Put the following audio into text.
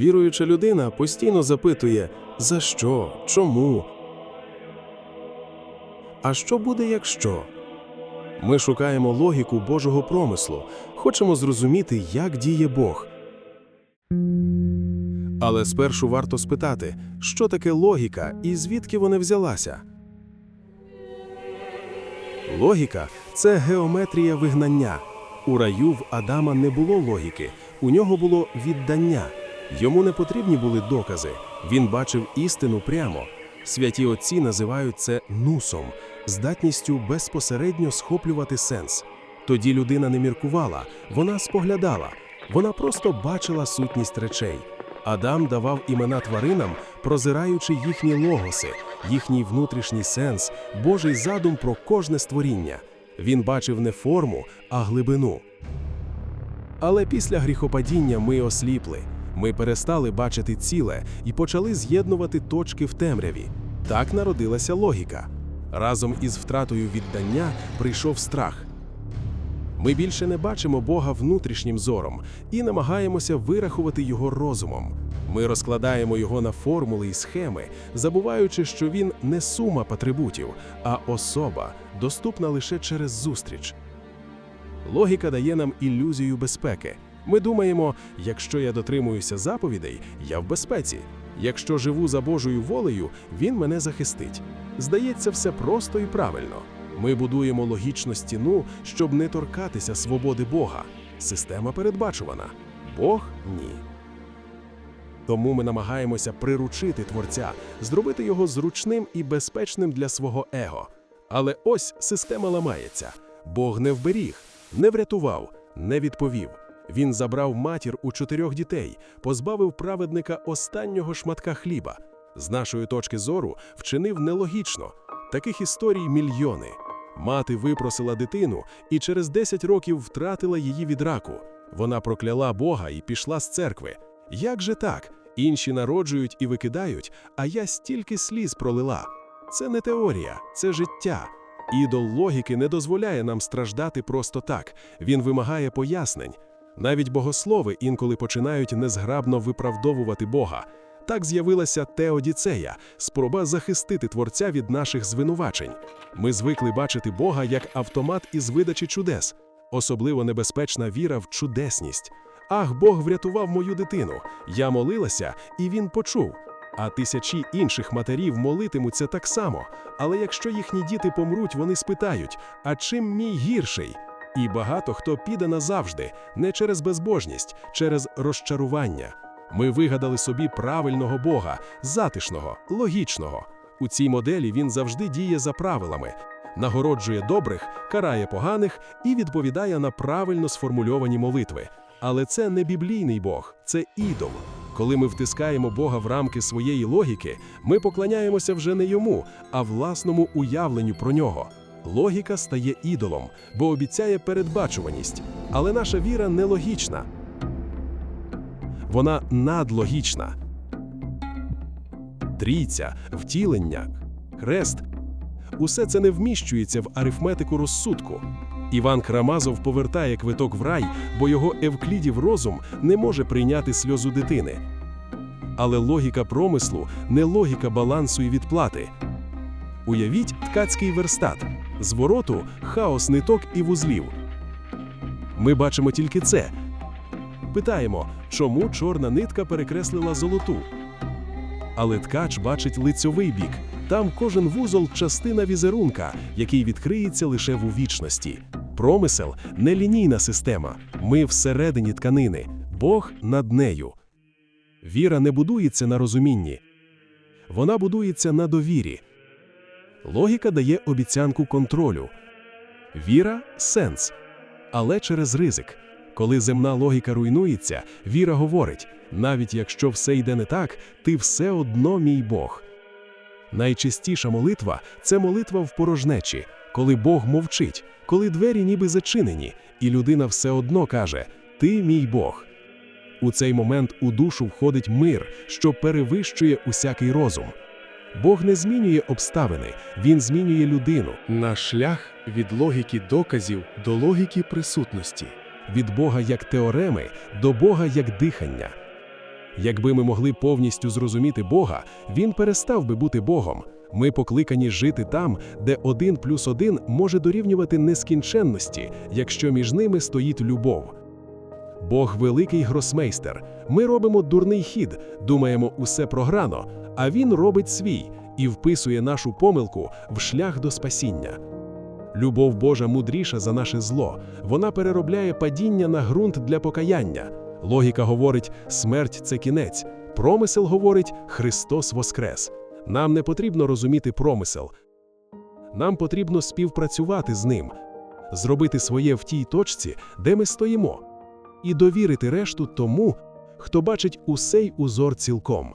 Віруюча людина постійно запитує, за що, чому. А що буде, якщо? Ми шукаємо логіку Божого промислу, хочемо зрозуміти, як діє Бог. Але спершу варто спитати, що таке логіка і звідки вона взялася. Логіка це геометрія вигнання. У раю в Адама не було логіки, у нього було віддання. Йому не потрібні були докази. Він бачив істину прямо. Святі отці називають це нусом, здатністю безпосередньо схоплювати сенс. Тоді людина не міркувала, вона споглядала, вона просто бачила сутність речей. Адам давав імена тваринам, прозираючи їхні логоси, їхній внутрішній сенс, Божий задум про кожне створіння. Він бачив не форму, а глибину. Але після гріхопадіння ми осліпли. Ми перестали бачити ціле і почали з'єднувати точки в темряві. Так народилася логіка. Разом із втратою віддання прийшов страх. Ми більше не бачимо Бога внутрішнім зором і намагаємося вирахувати його розумом. Ми розкладаємо його на формули і схеми, забуваючи, що він не сума атрибутів, а особа, доступна лише через зустріч. Логіка дає нам ілюзію безпеки. Ми думаємо, якщо я дотримуюся заповідей, я в безпеці. Якщо живу за Божою волею, він мене захистить. Здається, все просто і правильно. Ми будуємо логічну стіну, щоб не торкатися свободи Бога. Система передбачувана. Бог ні. Тому ми намагаємося приручити творця, зробити його зручним і безпечним для свого его. Але ось система ламається. Бог не вберіг, не врятував, не відповів. Він забрав матір у чотирьох дітей, позбавив праведника останнього шматка хліба. З нашої точки зору вчинив нелогічно. Таких історій мільйони. Мати випросила дитину і через 10 років втратила її від раку. Вона прокляла Бога і пішла з церкви. Як же так? Інші народжують і викидають, а я стільки сліз пролила. Це не теорія, це життя. Ідол логіки не дозволяє нам страждати просто так. Він вимагає пояснень. Навіть богослови інколи починають незграбно виправдовувати Бога. Так з'явилася теодіцея, спроба захистити творця від наших звинувачень. Ми звикли бачити Бога як автомат із видачі чудес, особливо небезпечна віра в чудесність. Ах, Бог врятував мою дитину. Я молилася, і він почув. А тисячі інших матерів молитимуться так само. Але якщо їхні діти помруть, вони спитають: а чим мій гірший? І багато хто піде назавжди, не через безбожність, через розчарування. Ми вигадали собі правильного Бога, затишного, логічного. У цій моделі він завжди діє за правилами, нагороджує добрих, карає поганих і відповідає на правильно сформульовані молитви. Але це не біблійний Бог, це ідол. Коли ми втискаємо Бога в рамки своєї логіки, ми поклоняємося вже не йому, а власному уявленню про нього. Логіка стає ідолом, бо обіцяє передбачуваність, але наша віра нелогічна. Вона надлогічна. Трійця, втілення, хрест усе це не вміщується в арифметику розсудку. Іван Крамазов повертає квиток в рай, бо його евклідів розум не може прийняти сльозу дитини. Але логіка промислу не логіка балансу і відплати. Уявіть ткацький верстат, звороту хаос ниток і вузлів. Ми бачимо тільки це. Питаємо, чому чорна нитка перекреслила золоту. Але ткач бачить лицьовий бік. Там кожен вузол частина візерунка, який відкриється лише в увічності. Промисел нелінійна система. Ми всередині тканини, Бог над нею. Віра не будується на розумінні, вона будується на довірі. Логіка дає обіцянку контролю. Віра сенс, але через ризик. Коли земна логіка руйнується, віра говорить: навіть якщо все йде не так, ти все одно мій Бог. Найчастіша молитва це молитва в порожнечі, коли Бог мовчить, коли двері ніби зачинені, і людина все одно каже: Ти мій Бог. У цей момент у душу входить мир, що перевищує усякий розум. Бог не змінює обставини, Він змінює людину. Наш шлях від логіки доказів до логіки присутності. від Бога як теореми до Бога як дихання. Якби ми могли повністю зрозуміти Бога, він перестав би бути Богом. Ми покликані жити там, де один плюс один може дорівнювати нескінченності, якщо між ними стоїть любов. Бог великий гросмейстер. Ми робимо дурний хід, думаємо усе програно, а він робить свій і вписує нашу помилку в шлях до спасіння. Любов Божа мудріша за наше зло. Вона переробляє падіння на ґрунт для покаяння. Логіка говорить, смерть це кінець. Промисел говорить, Христос воскрес. Нам не потрібно розуміти промисел. Нам потрібно співпрацювати з ним, зробити своє в тій точці, де ми стоїмо, і довірити решту тому, хто бачить усей узор цілком.